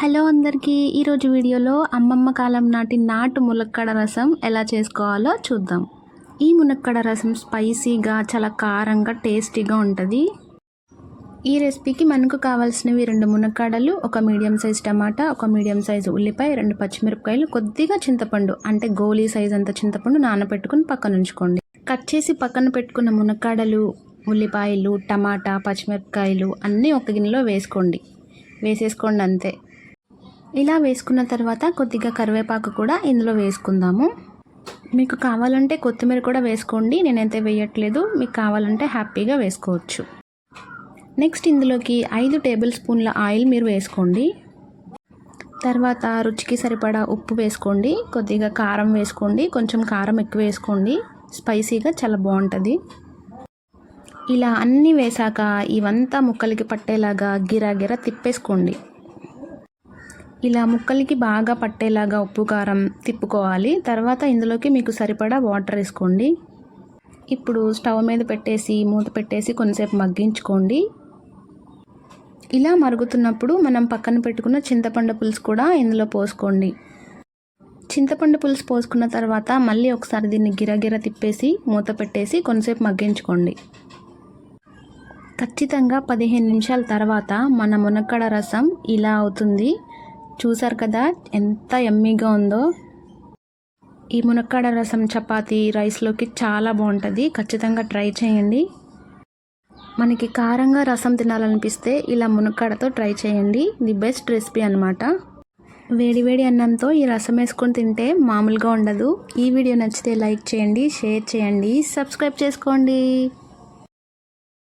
Hello అందరికీ ఈరోజు వీడియోలో అమ్మమ్మ కాలం నాటి నాటు ములక్కడ రసం ఎలా చేసుకోవాలో చూద్దాం. ఈ మునక్కడ రసం స్పైసీగా చాలా కారంగా టేస్టీగా ఉంటుంది. ఈ రెసిపీకి మనకు కావాల్సినవి రెండు మునక్కాడలు ఒక మీడియం సైజ్ టమాటా ఒక మీడియం సైజు ఉల్లిపాయ రెండు పచ్చిమిరపకాయలు కొద్దిగా చింతపండు అంటే గోలీ సైజ్ అంత చింతపండు నానబెట్టుకుని పక్కన ఉంచుకోండి. కట్ చేసి పక్కన పెట్టుకున్న మునక్కాడలు ఉల్లిపాయలు టమాటా పచ్చిమిరపకాయలు అన్నీ ఒక గిన్నెలో వేసుకోండి. వేసేసుకోండి అంతే. ఇలా వేసుకున్న తర్వాత కొద్దిగా కరివేపాకు కూడా ఇందులో వేసుకుందాము. మీకు కావాలంటే కొత్తిమీర కూడా వేసుకోండి. నేనైతే వేయట్లేదు. మీకు కావాలంటే హ్యాపీగా వేసుకోవచ్చు. నెక్స్ట్ ఇందులోకి ఐదు టేబుల్ స్పూన్ల ఆయిల్ మీరు వేసుకోండి. తర్వాత రుచికి సరిపడా ఉప్పు వేసుకోండి. కొద్దిగా కారం వేసుకోండి. కొంచెం కారం ఎక్కువ వేసుకోండి. స్పైసీగా చాలా బాగుంటుంది. ఇలా అన్నీ వేశాక ఇవంతా ముక్కలకి పట్టేలాగా గిరాగిరా తిప్పేసుకోండి. ఇలా ముక్కలకి బాగా పట్టేలాగా ఉప్పు కారం తిప్పుకోవాలి. తర్వాత ఇందులోకి మీకు సరిపడా వాటర్ వేసుకోండి. ఇప్పుడు స్టవ్ మీద పెట్టేసి మూత పెట్టేసి కొంతసేపు మగ్గించుకోండి. ఇలా మరుగుతున్నప్పుడు మనం పక్కన పెట్టుకున్న చింతపండు పులుసు కూడా ఇందులో పోసుకోండి. చింతపండు పులుసు పోసుకున్న తర్వాత మళ్ళీ ఒకసారి దీన్ని గిరగిర తిప్పేసి మూత పెట్టేసి కొంతసేపు మగ్గించుకోండి. ఖచ్చితంగా పదిహేను నిమిషాల తర్వాత మన మునక్కడ రసం ఇలా అవుతుంది. చూసారు కదా? ఎంత ఎమ్మీగా ఉందో. ఈ మునక్కాడ రసం చపాతి రైస్లోకి చాలా బాగుంటుంది. ఖచ్చితంగా ట్రై చేయండి. మనకి కారంగా రసం తినాలనిపిస్తే ఇలా మునక్కాడతో ట్రై చేయండి. ది బెస్ట్ రెసిపీ అనమాట వేడివేడి అన్నంతో ఈ రసం వేసుకొని తింటే మామూలుగా ఉండదు. ఈ వీడియో నచ్చితే లైక్ చేయండి షేర్ చేయండి సబ్స్క్రైబ్ చేసుకోండి.